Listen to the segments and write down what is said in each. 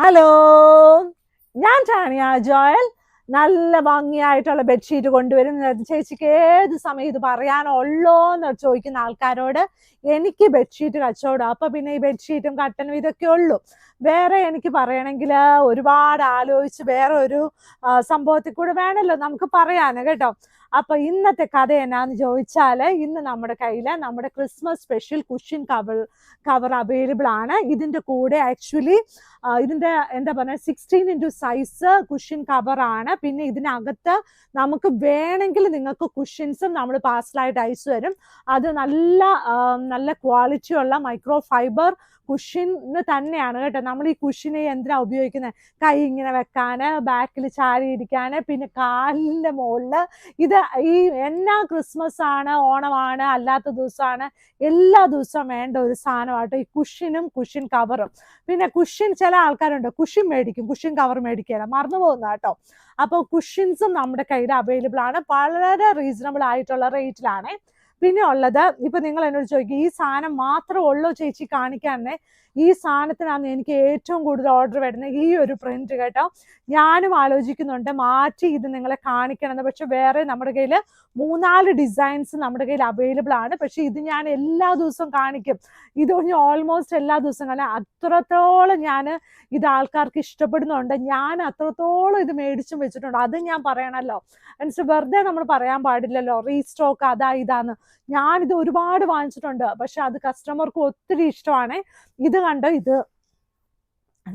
Hello ഞാൻ Tanya Joel. നല്ല ഭംഗിയായിട്ടുള്ള bedsheet കൊണ്ടുവരും. ചേച്ചിക്ക് ഏത് സമയം ഇത് പറയാനുള്ളോ എന്ന് ചോദിക്കുന്ന ആൾക്കാരോട് എനിക്ക് ബെഡ്ഷീറ്റ് കച്ചവടം അപ്പൊ പിന്നെ ഈ ബെഡ്ഷീറ്റും കട്ടനും ഇതൊക്കെ ഉള്ളൂ. വേറെ എനിക്ക് പറയണമെങ്കിൽ ഒരുപാട് ആലോചിച്ച് വേറെ ഒരു സംഭവത്തിൽ കൂടെ വേണമല്ലോ നമുക്ക് പറയാനോ കേട്ടോ. അപ്പൊ ഇന്നത്തെ കഥ എന്നാന്ന് ചോദിച്ചാൽ ഇന്ന് നമ്മുടെ കയ്യിൽ നമ്മുടെ Christmas special cushion cover cover available ആണ്. ഇതിന്റെ കൂടെ ആക്ച്വലി ഇതിന്റെ എന്താ പറയുക sixteen into size cushion cover ആണ്. പിന്നെ ഇതിനകത്ത് നമുക്ക് വേണമെങ്കിൽ നിങ്ങൾക്ക് കുഷ്യൻസും നമ്മൾ പാർസലായിട്ട് അയച്ചു തരും. അത് നല്ല നല്ല ക്വാളിറ്റിയുള്ള മൈക്രോ ഫൈബർ കുഷ്യന് തന്നെയാണ് കേട്ടോ. നമ്മൾ ഈ കുഷിനെ എന്തിനാ ഉപയോഗിക്കുന്നത്? കൈ ഇങ്ങനെ വെക്കാന് ബാക്കിൽ ചാരി ഇരിക്കാന് പിന്നെ കാലിന്റെ മുകളിൽ ഇത് ഈ എന്നാ ക്രിസ്മസ് ആണ് ഓണമാണ് അല്ലാത്ത ദിവസമാണ് എല്ലാ ദിവസവും വേണ്ട ഒരു സാധനമാട്ടോ ഈ കുഷിനും കുഷിൻ കവറും പിന്നെ കുഷിൻ ചില ആൾക്കാരുണ്ട്. കുഷിൻ മേടിക്കും. കുഷിൻ കവർ മേടിക്കുകയില്ല മറന്നു പോകുന്ന കേട്ടോ. അപ്പോൾ കുഷിൻസും നമ്മുടെ കയ്യിൽ അവൈലബിൾ ആണ്. വളരെ റീസണബിൾ ആയിട്ടുള്ള റേറ്റിലാണ് പിന്നെ ഉള്ളത് ഇപ്പൊ നിങ്ങൾ എന്നോട് ചോദിക്കും ഈ സാധനം മാത്രമേ ഉള്ളൂ ചേച്ചി കാണിക്കാനേ ഈ സാധനത്തിനാണ് എനിക്ക് ഏറ്റവും കൂടുതൽ ഓർഡർ വരുന്നത്. ഈ ഒരു പ്രിന്റ് കേട്ടോ. ഞാനും ആലോചിക്കുന്നുണ്ട് മാറ്റി ഇത് നിങ്ങളെ കാണിക്കണമെന്ന്. പക്ഷെ വേറെ നമ്മുടെ കയ്യിൽ മൂന്നാൽ ഡിസൈൻസ് നമ്മുടെ കയ്യിൽ അവൈലബിൾ ആണ്. പക്ഷെ ഇത് ഞാൻ എല്ലാ ദിവസവും കാണിക്കും. ഇത് ഓൾമോസ്റ്റ് എല്ലാ ദിവസവും കാരണം അത്രത്തോളം ഞാൻ ഇത് ആൾക്കാർക്ക് ഇഷ്ടപ്പെടുന്നുണ്ട്. ഞാൻ അത്രത്തോളം ഇത് മേടിച്ചും വെച്ചിട്ടുണ്ട്. അത് ഞാൻ പറയണല്ലോ. മീൻസ് വെറുതെ നമ്മൾ പറയാൻ പാടില്ലല്ലോ. റീസ്റ്റോക്ക് അതാ ഇതാന്ന്. ഞാനിത് ഒരുപാട് വാങ്ങിച്ചിട്ടുണ്ട്. പക്ഷെ അത് കസ്റ്റമർക്ക് ഒത്തിരി ഇഷ്ടമാണ്. ഇത് കണ്ടോ ഇത്?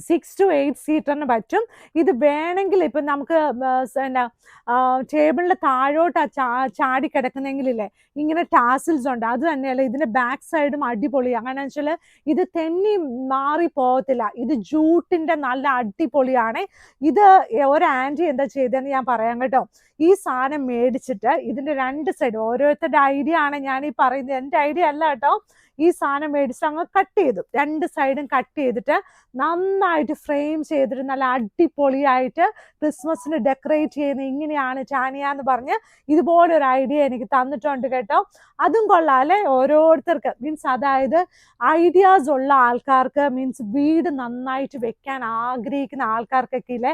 സിക്സ് ടു എയ്റ്റ് സീറ്ററിന് പറ്റും. ഇത് വേണമെങ്കിൽ ഇപ്പം നമുക്ക് ടേബിളിന്റെ എന്നാ ടേബിളിന്റെ താഴോട്ട് ചാടി കിടക്കുന്നെങ്കിലില്ലേ ഇങ്ങനെ ടാസിൽസ് ഉണ്ട്. അത് തന്നെയല്ല ഇതിന്റെ ബാക്ക് സൈഡും അടിപൊളി. അങ്ങനെ വെച്ചാൽ ഇത് തെന്നി മാറി പോകത്തില്ല. ഇത് ജൂട്ടിന്റെ നല്ല അടിപൊളിയാണ്. ഇത് ഒരു ആന്റി എന്താ ചെയ്തതെന്ന് ഞാൻ പറയാം കേട്ടോ. ഈ സാധനം മേടിച്ചിട്ട് ഇതിന്റെ രണ്ട് സൈഡ് ഓരോരുത്തരുടെ ഐഡിയ ആണ് ഞാൻ ഈ പറയുന്നത്. എന്റെ ഐഡിയ അല്ല കേട്ടോ. ഈ സാധനം മേടിച്ച് അങ്ങ് കട്ട് ചെയ്തു. രണ്ട് സൈഡും കട്ട് ചെയ്തിട്ട് നന്നായിട്ട് ഫ്രെയിം ചെയ്തിട്ട് നല്ല അടിപൊളിയായിട്ട് ക്രിസ്മസിന് ഡെക്കറേറ്റ് ചെയ്യുന്ന ഇങ്ങനെയാണ് ചാനിയ എന്ന് പറഞ്ഞ് ഇതുപോലെ ഒരു ഐഡിയ എനിക്ക് തന്നിട്ടുണ്ട് കേട്ടോ. അതും കൊള്ളാല്ലേ ഓരോരുത്തർക്ക്. മീൻസ് അതായത് ഐഡിയാസ് ഉള്ള ആൾക്കാർക്ക് മീൻസ് വീട് നന്നായിട്ട് വെക്കാൻ ആഗ്രഹിക്കുന്ന ആൾക്കാർക്കൊക്കെ ഇല്ലേ?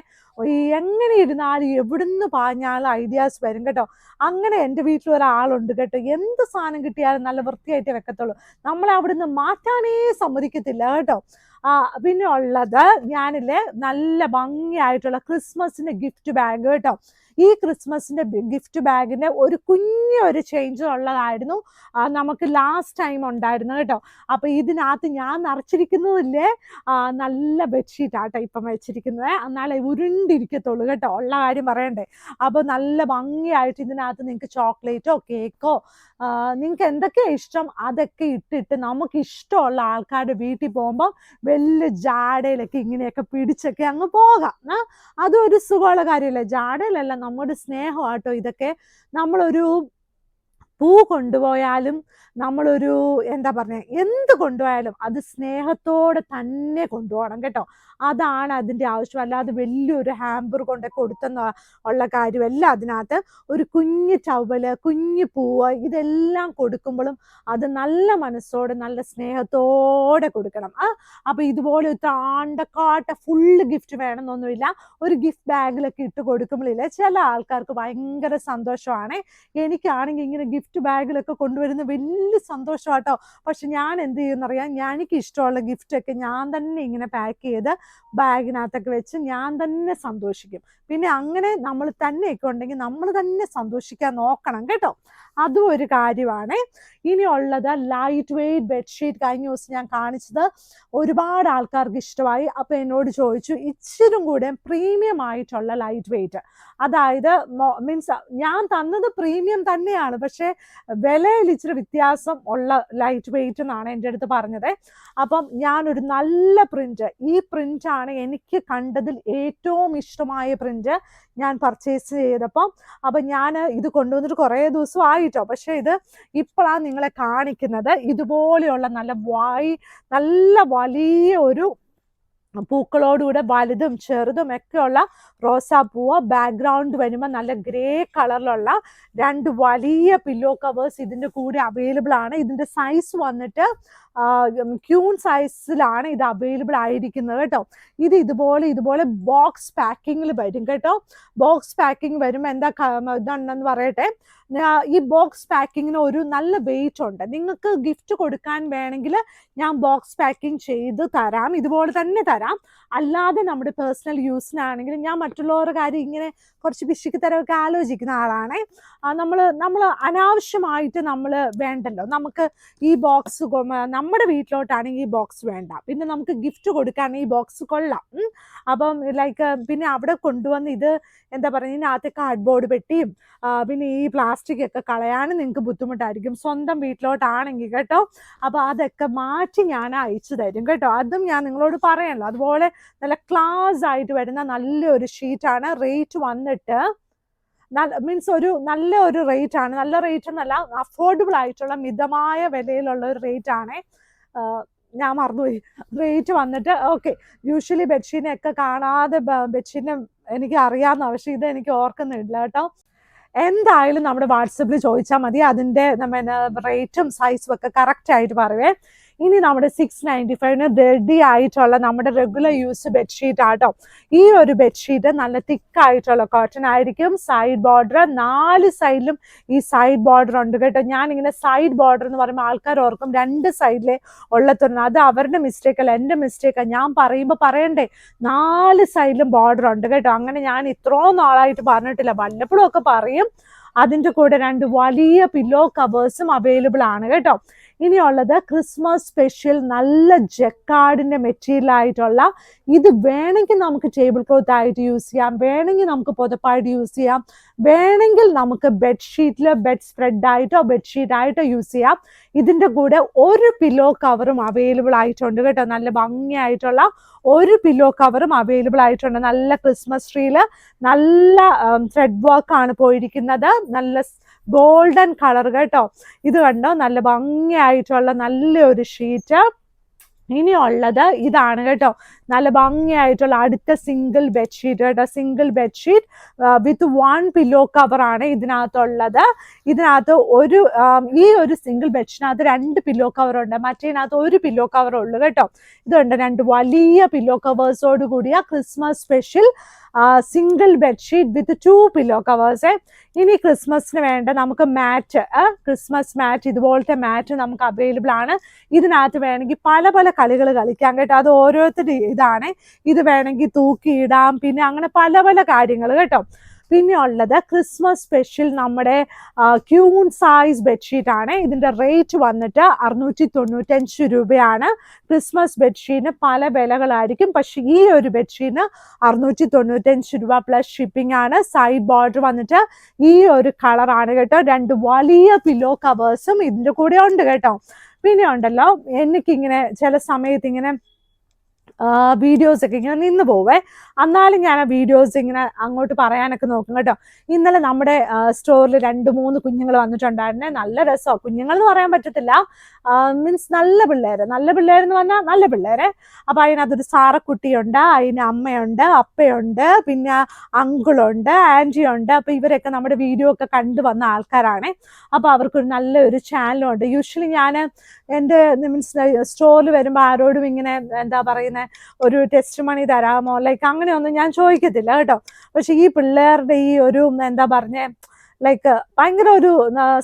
എങ്ങനെ ഇരുന്നാലും എവിടുന്ന് പാഞ്ഞാലും ഐഡിയാസ് വരും കേട്ടോ. അങ്ങനെ എന്റെ വീട്ടിൽ ഒരാളുണ്ട് കേട്ടോ. എന്ത് സാധനം കിട്ടിയാലും നല്ല വൃത്തിയായിട്ട് വെക്കത്തുള്ളൂ. നമ്മളെ അവിടുന്ന് മാറ്റാനേ സമ്മതിക്കത്തില്ല കേട്ടോ. പിന്നെ ഉള്ളത് ഞാനില്ലേ നല്ല ഭംഗിയായിട്ടുള്ള ക്രിസ്മസിന്റെ ഗിഫ്റ്റ് ബാഗ് കേട്ടോ. ഈ ക്രിസ്മസിന്റെ ഗിഫ്റ്റ് ബാഗിന്റെ ഒരു കുഞ്ഞൊരു ചേഞ്ച് ഉള്ളതായിരുന്നു. നമുക്ക് ലാസ്റ്റ് ടൈം ഉണ്ടായിരുന്നു കേട്ടോ. അപ്പൊ ഇതിനകത്ത് ഞാൻ നിറച്ചിരിക്കുന്നതില്ലേ? നല്ല ബെഡ്ഷീറ്റ് ആട്ടോ ഇപ്പം വെച്ചിരിക്കുന്നത്. എന്നാലേ ഉരുണ്ടിരിക്കത്തുള്ളൂ കേട്ടോ. ഉള്ള കാര്യം പറയണ്ടേ. അപ്പൊ നല്ല ഭംഗിയായിട്ട് ഇതിനകത്ത് നിങ്ങൾക്ക് ചോക്ലേറ്റോ കേക്കോ നിങ്ങൾക്ക് എന്തൊക്കെയാ ഇഷ്ടം? അതൊക്കെ ഇട്ടിട്ട് നമുക്ക് ഇഷ്ടമുള്ള ആൾക്കാരുടെ വീട്ടിൽ പോകുമ്പോൾ വലിയ ജാടയിലൊക്കെ ഇങ്ങനെയൊക്കെ പിടിച്ചൊക്കെ അങ്ങ് പോകാം. ഒരു സുഖമുള്ള കാര്യമല്ലേ? ജാടയിലല്ല നമ്മുടെ സ്നേഹമാട്ടോ ഇതൊക്കെ നമ്മളൊരു പൂ കൊണ്ടുപോയാലും നമ്മളൊരു എന്താ പറയുക എന്ത് കൊണ്ടുപോയാലും അത് സ്നേഹത്തോടെ തന്നെ കൊണ്ടുപോകണം കേട്ടോ. അതാണ് അതിന്റെ ആവശ്യം. അല്ലാതെ വലിയൊരു ഹാമ്പർ കൊണ്ട് കൊടുത്തെന്ന ഉള്ള കാര്യമല്ല അതിനകത്ത്. ഒരു കുഞ്ഞു ചവൽ കുഞ്ഞു പൂവ് ഇതെല്ലാം കൊടുക്കുമ്പോഴും അത് നല്ല മനസ്സോടെ നല്ല സ്നേഹത്തോടെ കൊടുക്കണം. ആ അപ്പൊ ഇതുപോലെ താണ്ടക്കാട്ട ഫുള്ള് ഗിഫ്റ്റ് വേണമെന്നൊന്നുമില്ല. ഒരു ഗിഫ്റ്റ് ബാഗിലൊക്കെ ഇട്ട് കൊടുക്കുമ്പോഴില്ല ചില ആൾക്കാർക്ക് ഭയങ്കര സന്തോഷമാണ്. എനിക്കാണെങ്കിൽ ഇങ്ങനെ ഗിഫ്റ്റ് ബാഗിലൊക്കെ കൊണ്ടുവരുന്ന വലിയ സന്തോഷമാട്ടോ പക്ഷെ ഞാൻ എന്ത് ചെയ്യുന്നറിയാം ഞാൻ എനിക്ക് ഇഷ്ടമുള്ള ഗിഫ്റ്റൊക്കെ ഞാൻ തന്നെ ഇങ്ങനെ പാക്ക് ചെയ്ത് ബാഗിനകത്തൊക്കെ വെച്ച് ഞാൻ തന്നെ സന്തോഷിക്കും. പിന്നെ അങ്ങനെ നമ്മൾ തന്നെയൊക്കെ ഉണ്ടെങ്കിൽ നമ്മൾ തന്നെ സന്തോഷിക്കാൻ നോക്കണം കേട്ടോ. അതും ഒരു കാര്യമാണ്. ഇനിയുള്ളത് ലൈറ്റ് വെയ്റ്റ് ബെഡ്ഷീറ്റ് കഴിഞ്ഞ ദിവസം ഞാൻ കാണിച്ചത് ഒരുപാട് ആൾക്കാർക്ക് ഇഷ്ടമായി. അപ്പോൾ എന്നോട് ചോദിച്ചു ഇച്ചിരി കൂടെ പ്രീമിയം ആയിട്ടുള്ള ലൈറ്റ് വെയ്റ്റ് അതായത് മീൻസ് ഞാൻ തന്നത് പ്രീമിയം തന്നെയാണ്. പക്ഷേ വിലയിൽ ഇച്ചിരി വ്യത്യാസം ഉള്ള ലൈറ്റ് വെയ്റ്റ് എന്നാണ് എന്റെ അടുത്ത് പറഞ്ഞത്. അപ്പം ഞാനൊരു നല്ല പ്രിന്റ് ഈ പ്രിന്റ് ആണ് എനിക്ക് കണ്ടതിൽ ഏറ്റവും ഇഷ്ടമായ പ്രിന്റ് ഞാൻ പർച്ചേസ് ചെയ്തപ്പം. അപ്പം ഞാൻ ഇത് കൊണ്ടുവന്നിട്ട് കുറേ ദിവസം ആയിട്ടോ. പക്ഷേ ഇത് ഇപ്പോഴാണ് നിങ്ങളെ കാണിക്കുന്നത്. ഇതുപോലെയുള്ള നല്ല വായി നല്ല വലിയ ഒരു പൂക്കളോടുകൂടെ വലുതും ചെറുതും ഒക്കെയുള്ള റോസാപ്പൂവ് ബാക്ക്ഗ്രൗണ്ട് വരുമ്പോൾ നല്ല ഗ്രേ കളറിലുള്ള രണ്ട് വലിയ പില്ലോ കവേഴ്സ് ഇതിന്റെ കൂടെ അവൈലബിൾ ആണ്. ഇതിന്റെ സൈസ് വന്നിട്ട് ക്യൂൺ സൈസിലാണ് ഇത് അവൈലബിൾ ആയിരിക്കുന്നത് കേട്ടോ. ഇത് ഇതുപോലെ ഇതുപോലെ ബോക്സ് പാക്കിങ്ങിൽ വരും കേട്ടോ. ബോക്സ് പാക്കിംഗ് വരും എന്താ ഇതുണ്ടെന്ന് പറയട്ടെ. ഈ ബോക്സ് പാക്കിങ്ങിന് ഒരു നല്ല വെയിറ്റ് ഉണ്ട്. നിങ്ങൾക്ക് ഗിഫ്റ്റ് കൊടുക്കാൻ വേണമെങ്കിൽ ഞാൻ ബോക്സ് പാക്കിംഗ് ചെയ്ത് തരാം. ഇതുപോലെ തന്നെ തരാം. അല്ലാതെ നമ്മുടെ പേഴ്സണൽ യൂസിനാണെങ്കിൽ ഞാൻ മറ്റുള്ളവരുടെ കാര്യം ഇങ്ങനെ കുറച്ച് പിശുക്ക് തരമൊക്കെ ആലോചിക്കുന്ന ആളാണ്. നമ്മൾ നമ്മൾ അനാവശ്യമായിട്ട് നമ്മൾ വേണ്ടല്ലോ. നമുക്ക് ഈ ബോക്സ് നമ്മുടെ വീട്ടിലോട്ടാണെങ്കിൽ ഈ ബോക്സ് വേണ്ട. പിന്നെ നമുക്ക് ഗിഫ്റ്റ് കൊടുക്കാൻ ഈ ബോക്സ് കൊള്ളാം. അപ്പം ലൈക്ക് പിന്നെ അവിടെ കൊണ്ടുവന്ന് ഇത് എന്താ പറയുക ഇതിനകത്ത് കാർഡ്ബോർഡ് പെട്ടിയും പിന്നെ ഈ പ്ലാസ്റ്റിക് ഒക്കെ കളയാനും നിങ്ങൾക്ക് ബുദ്ധിമുട്ടായിരിക്കും. സ്വന്തം വീട്ടിലോട്ടാണെങ്കിൽ കേട്ടോ. അപ്പോൾ അതൊക്കെ മാറ്റി ഞാൻ അയച്ചു തരും കേട്ടോ. അതും ഞാൻ നിങ്ങളോട് പറയണല്ലോ അതുപോലെ നല്ല ക്ലാസ് ആയിട്ട് വരുന്ന നല്ലൊരു ഷീറ്റാണ് റേറ്റ് വന്നിട്ട് മീൻസ് ഒരു നല്ല ഒരു റേറ്റ് ആണ്. നല്ല റേറ്റ് എന്നല്ല അഫോർഡബിൾ ആയിട്ടുള്ള മിതമായ വിലയിലുള്ള ഒരു റേറ്റ് ആണ്. ഞാൻ മറന്നുപോയി. റേറ്റ് വന്നിട്ട് ഓക്കെ യൂഷ്വലി ബെഡ്ഷീറ്റിനെ ഒക്കെ കാണാതെ ബെഡ്ഷീറ്റിനെ എനിക്ക് അറിയാമെന്ന് പക്ഷേ ഇത് എനിക്ക് ഓർക്കുന്നില്ല കേട്ടോ. എന്തായാലും നമ്മുടെ വാട്സപ്പിൽ ചോദിച്ചാൽ മതി. അതിന്റെ നമ്മൾ റേറ്റും സൈസും ഒക്കെ കറക്റ്റ് ആയിട്ട് പറയുവേ. ഇനി നമ്മുടെ സിക്സ് നയന്റി ഫൈവിന് റെഡി ആയിട്ടുള്ള നമ്മുടെ റെഗുലർ യൂസ് ബെഡ്ഷീറ്റ് ആട്ടോ. ഈ ഒരു ബെഡ്ഷീറ്റ് നല്ല തിക്കായിട്ടുള്ള കോട്ടൺ ആയിരിക്കും. സൈഡ് ബോർഡർ നാല് സൈഡിലും ഈ സൈഡ് ബോർഡർ ഉണ്ട് കേട്ടോ. ഞാൻ ഇങ്ങനെ സൈഡ് ബോർഡർ എന്ന് പറയുമ്പോൾ ആൾക്കാർ ഓർക്കും രണ്ട് സൈഡിലെ ഉള്ള തുറന്നു അത് അവരുടെ മിസ്റ്റേക്ക് അല്ല. എന്റെ മിസ്റ്റേക്കാണ് ഞാൻ പറയുമ്പോൾ പറയണ്ടേ നാല് സൈഡിലും ബോർഡർ ഉണ്ട് കേട്ടോ. അങ്ങനെ ഞാൻ ഇത്രയും നാളായിട്ട് പറഞ്ഞിട്ടില്ല. വല്ലപ്പോഴും ഒക്കെ പറയും. അതിന്റെ കൂടെ രണ്ട് വലിയ പില്ലോ കവേഴ്സും അവൈലബിൾ ആണ് കേട്ടോ. ഇനിയുള്ളത് ക്രിസ്മസ് സ്പെഷ്യൽ നല്ല ജക്കാർഡിന്റെ മെറ്റീരിയൽ ആയിട്ടുള്ള ഇത് വേണമെങ്കിൽ നമുക്ക് ടേബിൾ ക്ലോത്ത് ആയിട്ട് യൂസ് ചെയ്യാം. വേണമെങ്കിൽ നമുക്ക് പുതപ്പായിട്ട് യൂസ് ചെയ്യാം. വേണമെങ്കിൽ നമുക്ക് ബെഡ്ഷീറ്റിൽ ബെഡ് സ്പ്രെഡ് ആയിട്ടോ ബെഡ്ഷീറ്റ് ആയിട്ടോ യൂസ് ചെയ്യാം. ഇതിന്റെ കൂടെ ഒരു പില്ലോ കവറും അവൈലബിൾ ആയിട്ടുണ്ട് കേട്ടോ. നല്ല ഭംഗിയായിട്ടുള്ള ഒരു പില്ലോ കവറും അവൈലബിൾ ആയിട്ടുണ്ട്. നല്ല ക്രിസ്മസ് ട്രീയിൽ നല്ല ത്രെഡ് ആണ് പോയിരിക്കുന്നത്. നല്ല ഗോൾഡൻ കളർ കേട്ടോ. ഇത് കണ്ടോ? നല്ല ഭംഗിയായിട്ടുള്ള നല്ലൊരു ഷീറ്റ് ഇനിയുള്ളത് ഇതാണ് കേട്ടോ. നല്ല ഭംഗിയായിട്ടുള്ള അടുത്ത സിംഗിൾ ബെഡ്ഷീറ്റ് കേട്ടോ. Single bedsheet with one pillow കവറാണ് ഇതിനകത്തുള്ളത്. ഇതിനകത്ത് ഒരു ഈ ഒരു സിംഗിൾ ബെഡ്ഷീറ്റിനകത്ത് രണ്ട് പില്ലോ കവറുണ്ട് മറ്റേതിനകത്ത് ഒരു പില്ലോ കവർ ഉള്ളു കേട്ടോ. ഇതുണ്ട് രണ്ട് വലിയ പില്ലോ കവേഴ്സോട് കൂടിയ Christmas special single bedsheet with two pillow covers ഇനി ക്രിസ്മസിന് വേണ്ട നമുക്ക് മാറ്റ് ക്രിസ്മസ് മാറ്റ് ഇതുപോലത്തെ മാറ്റ് നമുക്ക് അവൈലബിൾ ആണ്. ഇതിനകത്ത് വേണമെങ്കിൽ പല പല കളികൾ കളിക്കാം കേട്ടോ. അത് ഓരോരുത്തരുടെ ഇതാണ്. ഇത് വേണമെങ്കിൽ തൂക്കിയിടാം പിന്നെ അങ്ങനെ പല പല കാര്യങ്ങൾ കേട്ടോ. പിന്നെ ഉള്ളത് ക്രിസ്മസ് സ്പെഷ്യൽ നമ്മുടെ ക്യൂൺ സൈസ് ബെഡ്ഷീറ്റ് ആണ്. ഇതിന്റെ റേറ്റ് വന്നിട്ട് അറുന്നൂറ്റി തൊണ്ണൂറ്റഞ്ച് രൂപയാണ് ക്രിസ്മസ് ബെഡ്ഷീറ്റിന് പല വിലകളായിരിക്കും. പക്ഷേ ഈ ഒരു ബെഡ്ഷീറ്റിന് അറുന്നൂറ്റി തൊണ്ണൂറ്റഞ്ച് രൂപ പ്ലസ് ഷിപ്പിംഗ് ആണ്. സൈഡ് ബോർഡർ വന്നിട്ട് ഈ ഒരു കളറാണ് കേട്ടോ. രണ്ട് വലിയ പില്ലോ കവേഴ്സും ഇതിന്റെ കൂടെ ഉണ്ട് കേട്ടോ. പിന്നെ ഉണ്ടല്ലോ എനിക്കിങ്ങനെ ചില സമയത്ത് ഇങ്ങനെ വീഡിയോസ് ഒക്കെ ഇങ്ങനെ നിന്ന് പോവേ. എന്നാലും ഞാൻ ആ വീഡിയോസ് ഇങ്ങനെ അങ്ങോട്ട് പറയാനൊക്കെ നോക്കും കേട്ടോ. ഇന്നലെ നമ്മുടെ സ്റ്റോറിൽ രണ്ട് മൂന്ന് കുഞ്ഞുങ്ങൾ വന്നിട്ടുണ്ടായിരുന്നെ. നല്ല രസമാണ് കുഞ്ഞുങ്ങൾ എന്ന് പറയാൻ പറ്റത്തില്ല. മീൻസ് നല്ല പിള്ളേര്. നല്ല പിള്ളേരെന്ന് പറഞ്ഞാൽ നല്ല പിള്ളേര്. അപ്പോൾ അതിനകത്തൊരു സാറക്കുട്ടിയുണ്ട് അതിന് അമ്മയുണ്ട് അപ്പയുണ്ട് പിന്നെ അങ്കിളുണ്ട് ആന്റിയുണ്ട് അപ്പോൾ ഇവരൊക്കെ നമ്മുടെ വീഡിയോ ഒക്കെ കണ്ടു വന്ന ആൾക്കാരാണ്. അപ്പോൾ അവർക്കൊരു നല്ലൊരു ചാനലുണ്ട് യൂഷ്വലി ഞാൻ എന്റെ മീൻസ് സ്റ്റോറിൽ വരുമ്പോൾ ആരോടും ഇങ്ങനെ എന്താ പറയുന്നത് ഒരു ടെസ്റ്റ് മണി തരാമോ? ലൈക്ക് അങ്ങനെയൊന്നും ഞാൻ ചോദിക്കത്തില്ല കേട്ടോ. പക്ഷെ ഈ പിള്ളേരുടെ ഈ ഒരു എന്താ പറഞ്ഞേ ലൈക്ക് ഭയങ്കര ഒരു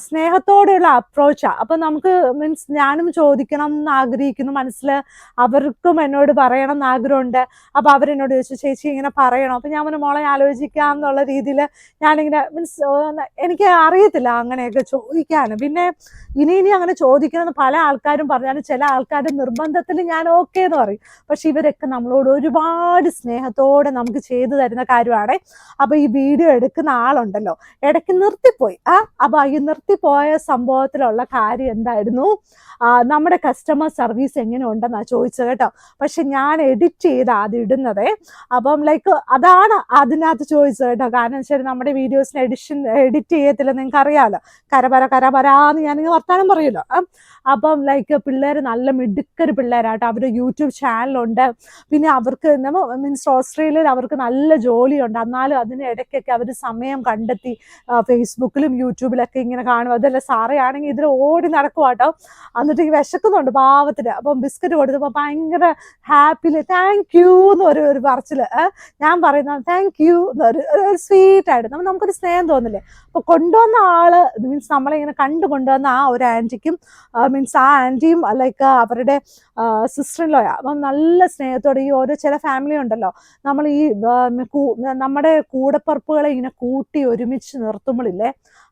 സ്നേഹത്തോടെയുള്ള അപ്രോച്ചാണ് അപ്പം നമുക്ക് മീൻസ് ഞാനും ചോദിക്കണം എന്ന് ആഗ്രഹിക്കുന്നു. മനസ്സിൽ അവർക്കും എന്നോട് പറയണം എന്ന് ആഗ്രഹമുണ്ട്. അപ്പോൾ അവരെന്നോട് ചോദിച്ചു ചേച്ചി ഇങ്ങനെ പറയണം? അപ്പം ഞാൻ പറഞ്ഞു മോളെ ആലോചിക്കാം എന്നുള്ള രീതിയിൽ ഞാനിങ്ങനെ മീൻസ് എനിക്ക് അറിയത്തില്ല അങ്ങനെയൊക്കെ ചോദിക്കാൻ. പിന്നെ ഇനി ഇനി അങ്ങനെ ചോദിക്കണമെന്ന് പല ആൾക്കാരും പറഞ്ഞാലും ചില ആൾക്കാരുടെ നിർബന്ധത്തിൽ ഞാൻ ഓക്കെ എന്ന് പറയും. പക്ഷെ ഇവരൊക്കെ നമ്മളോട് ഒരുപാട് സ്നേഹത്തോടെ നമുക്ക് ചെയ്തു തരുന്ന കാര്യമാണ്. അപ്പോൾ ഈ വീഡിയോ എടുക്കുന്ന ആളുണ്ടല്ലോ. ഇടയ്ക്ക് നിർത്തിപ്പോയി. ആ അപ്പോൾ ഈ നിർത്തിപ്പോയ സംഭവത്തിലുള്ള കാര്യം എന്തായിരുന്നു? നമ്മുടെ കസ്റ്റമർ സർവീസ് എങ്ങനെ ഉണ്ടെന്നാണ് ചോദിച്ചത് കേട്ടോ. പക്ഷെ ഞാൻ എഡിറ്റ് ചെയ്ത് അത് ഇടുന്നത്. അപ്പം ലൈക്ക് അതാണ് അതിനകത്ത് ചോദിച്ചത് കേട്ടോ. കാരണം വെച്ചാൽ നമ്മുടെ വീഡിയോസിന് എഡിഷൻ എഡിറ്റ് ചെയ്യത്തില്ല നിങ്ങൾക്ക് അറിയാമല്ലോ കരപര കരപരാന്ന് ഞാനിങ്ങനെ വർത്താനം പറയുമല്ലോ. അപ്പം ലൈക്ക് പിള്ളേർ നല്ല മിടുക്കര് പിള്ളേരാട്ടോ. അവരുടെ യൂട്യൂബ് ചാനലുണ്ട്. പിന്നെ അവർക്ക് മീൻസ് ഓസ്ട്രേലിയയിൽ അവർക്ക് നല്ല ജോലിയുണ്ട്. എന്നാലും അതിന് ഇടയ്ക്കൊക്കെ അവർ സമയം കണ്ടെത്തി ഫേസ്ബുക്കിലും യൂട്യൂബിലൊക്കെ ഇങ്ങനെ കാണും. അതല്ല സാറയാണെങ്കിൽ ഇതിൽ ഓടി നടക്കുവാട്ടോ എന്നിട്ട് ഈ വിശക്കുന്നുണ്ട് പാവത്തിന്. അപ്പം ബിസ്ക്കറ്റ് കൊടുത്തപ്പോൾ ഭയങ്കര ഹാപ്പിയിൽ താങ്ക് യു എന്ന് ഒരു പറച്ചിൽ ഞാൻ പറയുന്ന താങ്ക് യു എന്നൊരു ഒരു സ്വീറ്റ് ആയിട്ട്. നമ്മൾ നമുക്കൊരു സ്നേഹം തോന്നില്ലേ? അപ്പോൾ കൊണ്ടുവന്ന ആൾ മീൻസ് നമ്മളിങ്ങനെ കണ്ടു കൊണ്ടുവന്ന ആ ഒരു ആന്റിക്കും മീൻസ് ആ ആന്റിയും ലൈക്ക് അവരുടെ സിസ്റ്റർ ലോയാ അപ്പം നല്ല സ്നേഹത്തോടെ ഈ ഓരോ ചില ഫാമിലി ഉണ്ടല്ലോ. നമ്മൾ ഈ നമ്മുടെ കൂടപ്പറപ്പുകളെ ഇങ്ങനെ കൂട്ടി ഒരുമിച്ച് നിർത്തുമ്പോഴില്ലേ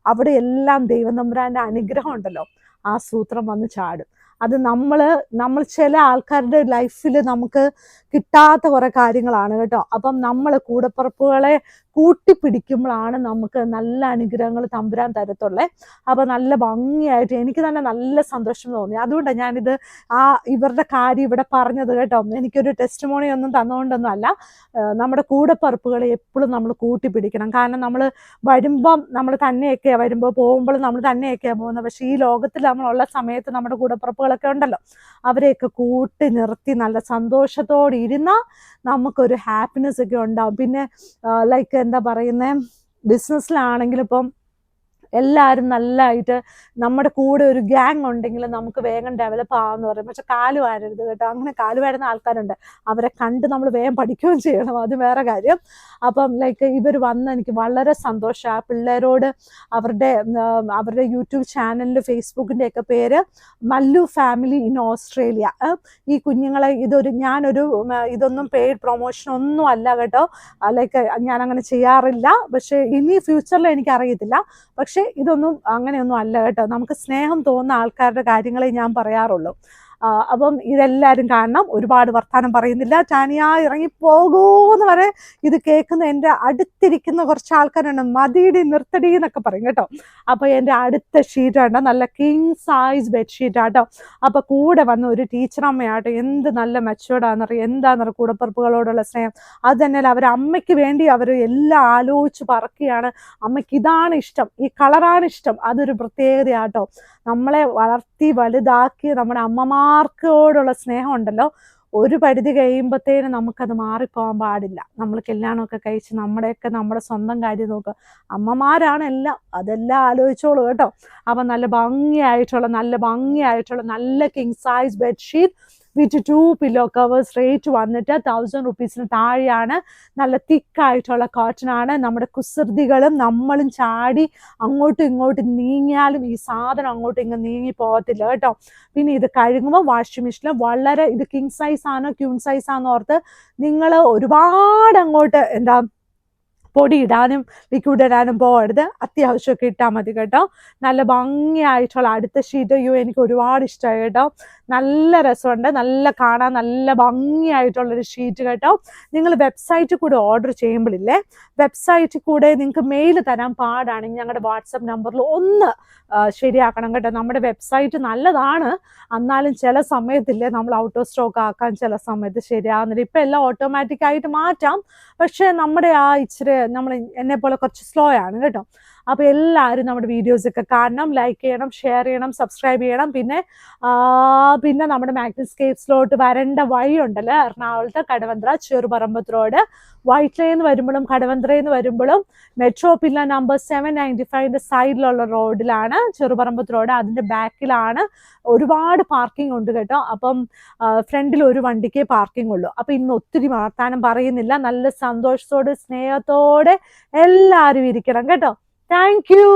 അവിടെ എല്ലാം ദൈവം തമ്പുരാന്റെ അനുഗ്രഹം ഉണ്ടല്ലോ. ആ സൂത്രം വന്ന് ചാടും. അത് നമ്മൾ നമ്മൾ ചില ആൾക്കാരുടെ ലൈഫിൽ നമുക്ക് കിട്ടാത്ത കുറെ കാര്യങ്ങളാണ് കേട്ടോ. അപ്പം നമ്മൾ കൂടപ്പുറപ്പുകളെ കൂട്ടിപ്പിടിക്കുമ്പോഴാണ് നമുക്ക് നല്ല അനുഗ്രഹങ്ങൾ തമ്പുരാൻ തരത്തുള്ളേ. അപ്പം നല്ല ഭംഗിയായിട്ട് എനിക്ക് തന്നെ നല്ല സന്തോഷം തോന്നി. അതുകൊണ്ടാണ് ഞാനിത് ആ ഇവരുടെ കാര്യം ഇവിടെ പറഞ്ഞത് കേട്ടോ. എനിക്കൊരു ടെസ്റ്റ് മോണി ഒന്നും തന്നുകൊണ്ടൊന്നും അല്ല. നമ്മുടെ കൂടപ്പറപ്പുകളെ എപ്പോഴും നമ്മൾ കൂട്ടിപ്പിടിക്കണം. കാരണം നമ്മൾ വരുമ്പം നമ്മൾ തന്നെയൊക്കെയാണ് വരുമ്പോൾ പോകുമ്പോൾ നമ്മൾ തന്നെയൊക്കെയാണ് പോകുന്നത്. പക്ഷേ ഈ ലോകത്തിൽ നമ്മളുള്ള സമയത്ത് നമ്മുടെ കൂടപ്പറപ്പുകളൊക്കെ ഉണ്ടല്ലോ. അവരെയൊക്കെ കൂട്ടി നിർത്തി നല്ല സന്തോഷത്തോടെ ഇരുന്നാൽ നമുക്കൊരു ഹാപ്പിനെസ് ഒക്കെ ഉണ്ടാവും. പിന്നെ ലൈക്ക് എന്താ പറയുന്നത് ബിസിനസ്സിലാണെങ്കിലും ഇപ്പം എല്ലാവരും നല്ലതായിട്ട് നമ്മുടെ കൂടെ ഒരു ഗ്യാങ് ഉണ്ടെങ്കിൽ നമുക്ക് വേഗം ഡെവലപ്പ് ആവാന്ന് പറയും. പക്ഷെ കാൽ വാരരുത് കേട്ടോ. അങ്ങനെ കാൽ വാരുന്ന ആൾക്കാരുണ്ട്. അവരെ കണ്ട് നമ്മൾ വേഗം പഠിക്കുകയും ചെയ്യണം. അത് വേറെ കാര്യം. അപ്പം ലൈക്ക് ഇവർ വന്ന് എനിക്ക് വളരെ സന്തോഷം. ആ പിള്ളേരോട് അവരുടെ അവരുടെ യൂട്യൂബ് ചാനലിന്റെ ഫേസ്ബുക്കിന്റെ ഒക്കെ പേര് മല്ലു ഫാമിലി ഇൻ ഓസ്ട്രേലിയ ഈ കുഞ്ഞുങ്ങളെ ഇതൊരു ഞാനൊരു ഇതൊന്നും പെയ്ഡ് പ്രൊമോഷൻ ഒന്നും അല്ല കേട്ടോ. ലൈക്ക് ഞാൻ അങ്ങനെ ചെയ്യാറില്ല. പക്ഷേ ഇനി ഫ്യൂച്ചറിൽ എനിക്ക് അറിയത്തില്ല പക്ഷെ ഇതൊന്നും അങ്ങനെയൊന്നും അല്ല കേട്ടോ. നമുക്ക് സ്നേഹം തോന്നുന്ന ആൾക്കാരുടെ കാര്യങ്ങളെ ഞാൻ പറയാറുള്ളൂ. അപ്പം ഇതെല്ലാവരും കാണണം. ഒരുപാട് വർത്തമാനം പറയുന്നില്ല. ചാനിയാ ഇറങ്ങി പോകൂന്ന് വരെ ഇത് കേൾക്കുന്ന എന്റെ അടുത്തിരിക്കുന്ന കുറച്ച് ആൾക്കാരുണ്ട്. മതിയിടി നിർത്തടി എന്നൊക്കെ പറയും കേട്ടോ. അപ്പോൾ എന്റെ അടുത്ത ഷീറ്റ് ഉണ്ട് നല്ല കിങ് സൈസ് ബെഡ്ഷീറ്റ് ആട്ടോ അപ്പോൾ കൂടെ വന്ന ഒരു ടീച്ചറമ്മയാട്ടോ എന്ത് നല്ല മെച്ചുവേർഡാണെന്നറിയാം എന്താണെന്നറിയാം കൂടപ്പറപ്പുകളോടുള്ള സ്നേഹം? അത് തന്നെ അവർ അമ്മയ്ക്ക് വേണ്ടി അവർ എല്ലാം ആലോചിച്ച് പറക്കുകയാണ്. അമ്മയ്ക്ക് ഇതാണ് ഇഷ്ടം. ഈ കളറാണ് ഇഷ്ടം. അതൊരു പ്രത്യേകതയാട്ടോ നമ്മളെ വളർത്തി വലുതാക്കി നമ്മുടെ അമ്മമാർക്കോടുള്ള സ്നേഹം ഉണ്ടല്ലോ ഒരു പരിധി കഴിയുമ്പോഴത്തേനും നമുക്കത് മാറിപ്പോകാൻ പാടില്ല. നമ്മൾ കല്യാണമൊക്കെ കഴിച്ച് നമ്മുടെയൊക്കെ നമ്മുടെ സ്വന്തം കാര്യം നോക്കുക. അമ്മമാരാണ് എല്ലാം അതെല്ലാം ആലോചിച്ചോളൂ കേട്ടോ. അപ്പം നല്ല ഭംഗിയായിട്ടുള്ള നല്ല ഭംഗിയായിട്ടുള്ള നല്ല king size bedsheet with two pillow covers rate വന്നിട്ട് തൗസൻഡ് റുപ്പീസിന് താഴെയാണ്. നല്ല തിക്കായിട്ടുള്ള കോട്ടൺ ആണ്. നമ്മുടെ കുസൃതികളും നമ്മളും ചാടി അങ്ങോട്ടും ഇങ്ങോട്ടും നീങ്ങിയാലും ഈ സാധനം അങ്ങോട്ടും ഇങ്ങ് നീങ്ങി പോകത്തില്ല കേട്ടോ. പിന്നെ ഇത് കഴുകുമ്പോൾ വാഷിംഗ് മെഷീനിൽ വളരെ ഇത് കിങ് സൈസ് ആണോ ക്യൂൺ സൈസ് ആണോ ഓർത്ത് നിങ്ങൾ ഒരുപാട് അങ്ങോട്ട് എന്താ പൊടി ഇടാനും ലിക്വിഡ് ഇടാനും പോകരുത്. അത്യാവശ്യമൊക്കെ ഇട്ടാൽ മതി കേട്ടോ. നല്ല ഭംഗിയായിട്ടുള്ള അടുത്ത ഷീറ്റ് അയ്യോ എനിക്ക് ഒരുപാട് ഇഷ്ടമായി കേട്ടോ. നല്ല രസമുണ്ട്. നല്ല കാണാൻ നല്ല ഭംഗിയായിട്ടുള്ളൊരു ഷീറ്റ് കേട്ടോ. നിങ്ങൾ വെബ്സൈറ്റിൽ കൂടെ ഓർഡർ ചെയ്യുമ്പോഴില്ലേ വെബ്സൈറ്റിൽ കൂടെ നിങ്ങൾക്ക് മെയിൽ തരാൻ പാടാണെങ്കിൽ ഞങ്ങളുടെ വാട്സപ്പ് നമ്പറിൽ ഒന്ന് ശരിയാക്കണം കേട്ടോ. നമ്മുടെ വെബ്സൈറ്റ് നല്ലതാണ്. എന്നാലും ചില സമയത്തില്ലേ നമ്മൾ ഔട്ട് ഓഫ് സ്റ്റോക്ക് ആക്കാൻ ചില സമയത്ത് ശരിയാകുന്നില്ല ഇപ്പം എല്ലാം ഓട്ടോമാറ്റിക്കായിട്ട് മാറ്റാം. പക്ഷേ നമ്മുടെ ആ ഇച്ചിരി നമ്മൾ എന്നെ പോലെ കുറച്ച് സ്ലോ ആണ് കേട്ടോ. അപ്പോൾ എല്ലാവരും നമ്മുടെ വീഡിയോസ് ഒക്കെ കാണണം ലൈക്ക് ചെയ്യണം ഷെയർ ചെയ്യണം സബ്സ്ക്രൈബ് ചെയ്യണം. പിന്നെ പിന്നെ നമ്മുടെ മാഗ്നസ് മാഗ്നസ്കേപ്സിലോട്ട് വരേണ്ട വഴി ഉണ്ടല്ലോ എറണാകുളത്ത് Kadavanthra Cheruparambath road white line വരുമ്പോഴും കടവന്ത്രയിൽ നിന്ന് വരുമ്പോഴും metro pillar number seven ninety ഫൈവിന്റെ സൈഡിലുള്ള റോഡിലാണ് ചെറുപറമ്പത്ത് റോഡ് അതിന്റെ ബാക്കിലാണ് ഒരുപാട് പാർക്കിംഗ് ഉണ്ട് കേട്ടോ. അപ്പം ഫ്രണ്ടിൽ ഒരു വണ്ടിക്കേ പാർക്കിംഗ് ഉള്ളൂ. അപ്പം ഇന്ന് ഒത്തിരി വർത്താനം പറയുന്നില്ല. നല്ല സന്തോഷത്തോടെ സ്നേഹത്തോടെ എല്ലാവരും ഇരിക്കണം കേട്ടോ. Thank you